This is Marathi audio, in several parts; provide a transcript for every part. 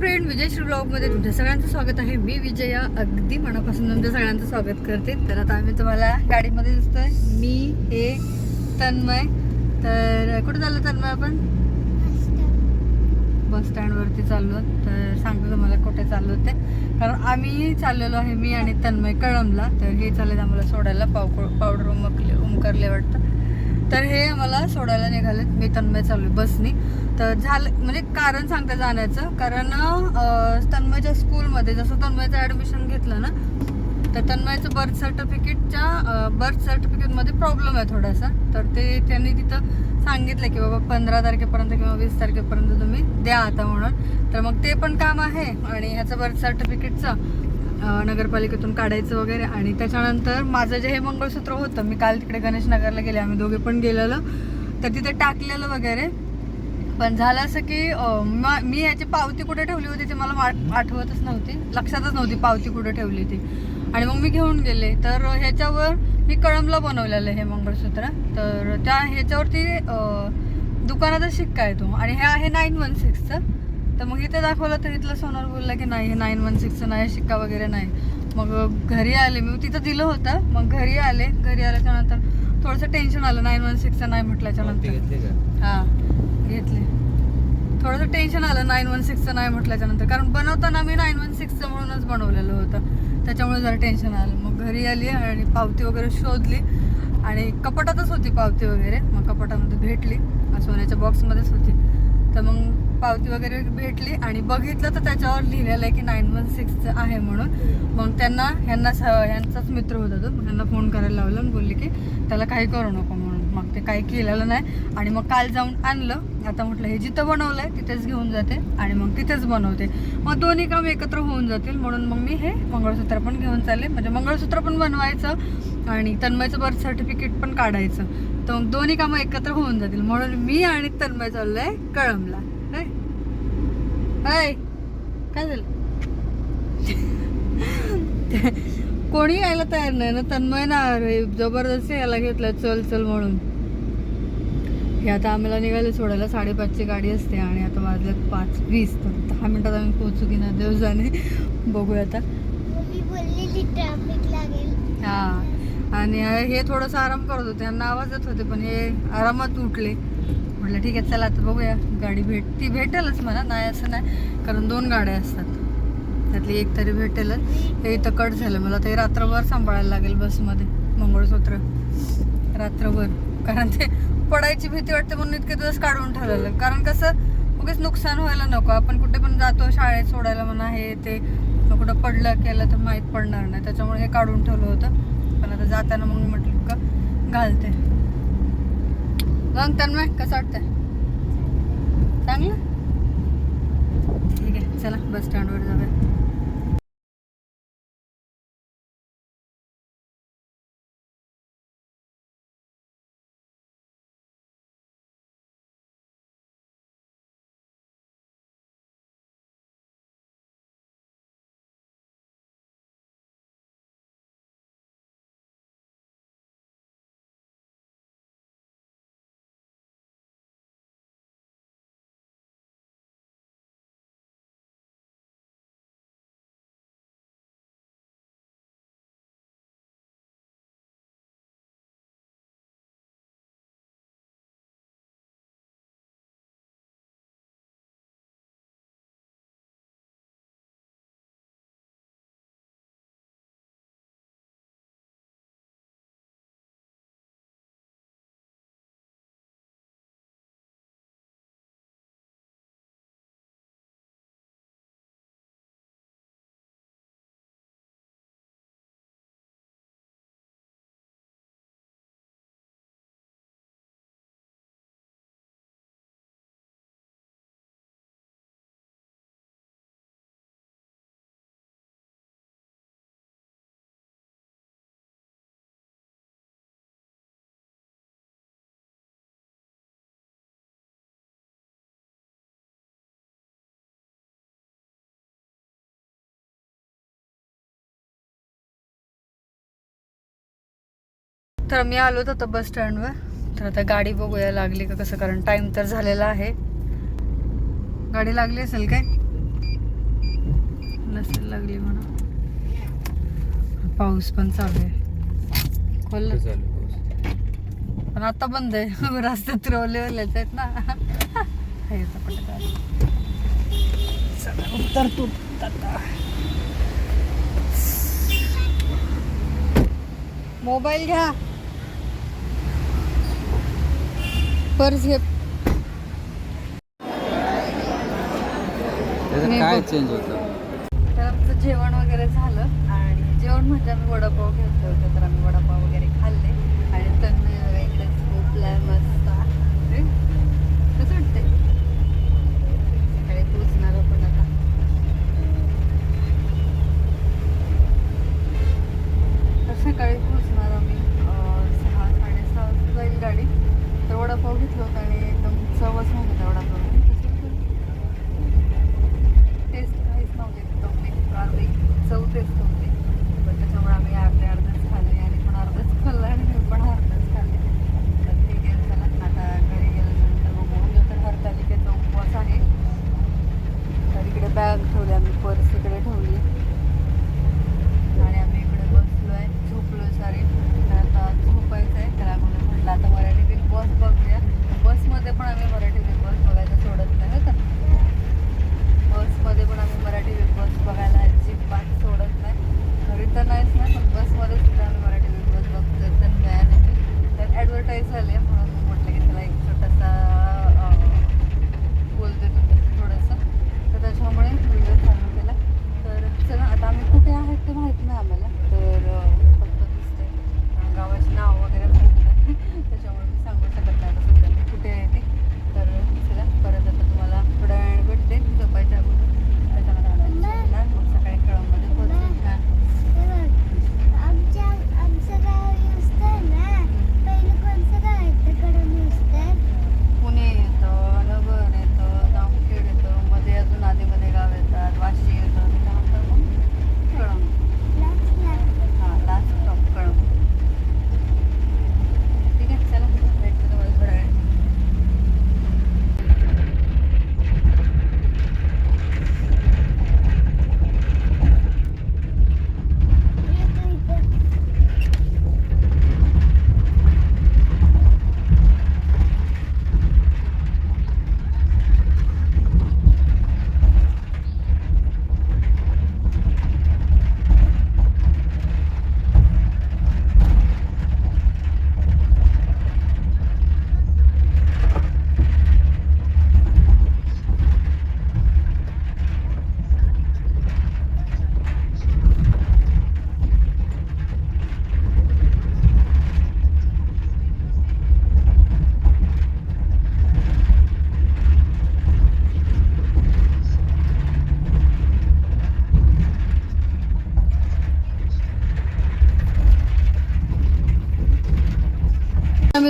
फ्रेंड विजयश्री ब्लॉगमध्ये तुमच्या सगळ्यांचं स्वागत आहे. मी विजया अगदी मनापासून तुमच्या सगळ्यांचं स्वागत करते. तर आता आम्ही तुम्हाला गाडीमध्ये दिसतोय. मी हे तन्मय. तर कुठे चाललो तन्मय आपण? बस स्टँडवरती चाललो. तर सांगतो तुम्हाला कुठे चाललो ते. कारण आम्ही चाललेलो आहे मी आणि तन्मय कळमला. तर हे चालले आम्हाला सोडायला. पाव पावडर उमकले उमकरले वाटतं. तर हे आम्हाला सोडायला निघालेत. मी तन्मय चालू बसनी. तर झालं म्हणजे कारण सांगते जाण्याचं. कारण तन्मयच्या स्कूलमध्ये जसं तन्मयचं ॲडमिशन घेतलं ना तर तन्मयचं बर्थ सर्टिफिकेटच्या बर्थ सर्टिफिकेटमध्ये प्रॉब्लेम आहे थोडासा. तर ते त्यांनी तिथं सांगितलं की बाबा पंधरा तारखेपर्यंत किंवा वीस तारखेपर्यंत तुम्ही द्या आता म्हणून. तर मग ते पण काम आहे. आणि ह्याचं बर्थ सर्टिफिकेटचं नगरपालिकेतून काढायचं वगैरे आणि त्याच्यानंतर माझं जे हे मंगळसूत्र होतं मी काल तिकडे गणेश नगरला गेले आम्ही दोघे पण गेलेलो. तर तिथे टाकलेलं वगैरे. पण झालं असं की मी ह्याची पावती कुठे ठेवली होती ती मला आठवतच नव्हती. लक्षातच नव्हती पावती कुठे ठेवली ती. आणि मग मी घेऊन गेले. तर ह्याच्यावर मी कळमला बनवलेलं हे मंगळसूत्र. तर त्या ह्याच्यावरती दुकानाचा शिक्का आहे तो. आणि हे आहे नाईन वन सिक्सचं. तर मग इथे दाखवलं तर इथलं सोनार बोलला की नाही हे नाईन वन सिक्सचं नाही शिक्का वगैरे नाही. मग घरी आले मी तिथं दिलं होतं. मग घरी आले घरी आल्याच्यानंतर थोडंसं टेन्शन आलं. नाईन वन सिक्सचं नाही म्हटल्याच्या नंतर. हा घेतले. थोडंसं टेन्शन आलं नाईन वन सिक्सचं नाही म्हटल्याच्या नंतर. कारण बनवताना मी नाईन वन सिक्सचं म्हणूनच बनवलेलं होतं. त्याच्यामुळे जरा टेन्शन आलं. मग घरी आली आणि पावती वगैरे शोधली. आणि कपाटातच होती पावती वगैरे. मग कपाटामध्ये भेटली. सोन्याच्या बॉक्समध्येच होती. तर मग पावती वगैरे भेटली आणि बघितलं तर त्याच्यावर लिहिलेलं आहे की नाईन वन सिक्सचं आहे म्हणून. मग त्यांना ह्यांना स ह्यांचाच मित्र होता तो. मग ह्यांना फोन करायला लावलं आणि बोलले की त्याला काही करू नको म्हणून. मग ते काही केलेलं नाही. आणि मग काल जाऊन आणलं. आता म्हटलं हे जिथं बनवलं आहे तिथेच घेऊन जाते. आणि मग तिथेच बनवते. मग दोन्ही काम एकत्र होऊन जातील. म्हणून मग मी हे मंगळसूत्र पण घेऊन चालले. म्हणजे मंगळसूत्र पण बनवायचं आणि तन्मयचं बर्थ सर्टिफिकेट पण काढायचं. तर मग दोन्ही कामं एकत्र होऊन जातील. म्हणून मी आणि तन्मय चाललो आहे कळमला हाय काय झालं? कोणी यायला तयार नाही ना? तन्मय ना अरे जबरदस्ती यायला घेतलं चल चल म्हणून. हे आता आम्हाला निघाले सोडायला साडेपाचची गाडी असते आणि आता वाजल्यात पाच वीस. तर दहा मिनिटात आम्ही पोहोचू की ना देव जाणे बघूया आता. हा. आणि हे थोडंसं आराम करत होते. यांना आवाज येत होते पण हे आरामात उठले. म्हटलं ठीक आहे चला आता बघूया गाडी भेट ती भेटेलच मला नाही असं नाही कारण दोन गाड्या असतात. त्यातली एक तरी भेटेलच. हे इथं कट झालं. मला ते रात्रभर सांभाळायला लागेल बसमध्ये मंगळसूत्र. रात्रभर. कारण ते पडायची भीती वाटते म्हणून इतके दिवस काढून ठेवलेलं. कारण कसं उगीच नुकसान व्हायला नको. आपण कुठे पण जातो शाळेत सोडायला म्हणा हे ते कुठं पडलं केलं तर माहीत पडणार नाही. त्याच्यामुळे हे काढून ठेवलं होतं. पण आता जाताना मग म्हटलं का घालते. मग तन्मय कसं वाटतं चांगलं? ठीक आहे चला बस स्टँडवर जाऊया. तर मी आलो होतो बस स्टँडवर. तर आता गाडी बघूया लागली का कसं कारण टाइम तर झालेला आहे. गाडी लागली असेल काय? नसेल लागली म्हणून. पाऊस पण चालू आहे. खोल पण आता बंद आहे. रस्त्यात रोवलेलेच आहेत ना. हे. चला उतरतो आता. मोबाईल घ्या. पर्स मी काय चेंज होतं? तर आमचं जेवण वगैरे झालं आणि जेवण म्हणजे आम्ही वडापाव घेतले होते तर आम्ही वडापाव वगैरे खाल्ले आणि तन्मय इकडे झोपलाय मस्त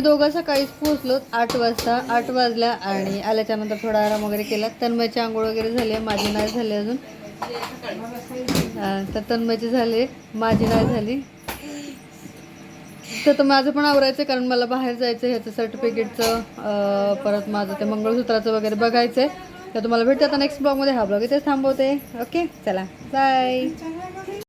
आम्ही दोघं सकाळीच पोहोचलो आठ वाजता. आठ वाजल्या आणि आल्याच्यानंतर थोडा आराम वगैरे केला. तन्मयची आंघोळ वगैरे झाली आहे. माझी नाही झाली अजून. तर तन्मयची झाली माझी नाही झाली. तर तर माझं पण आवरायचं आहे कारण मला बाहेर जायचं आहे ह्याचं सर्टिफिकेटचं परत माझं ते मंगळसूत्राचं वगैरे बघायचं आहे तर तुम्हाला भेटतं आता नेक्स्ट ब्लॉगमध्ये हा ब्लॉग इथेच थांबवते. ओके चला. बाय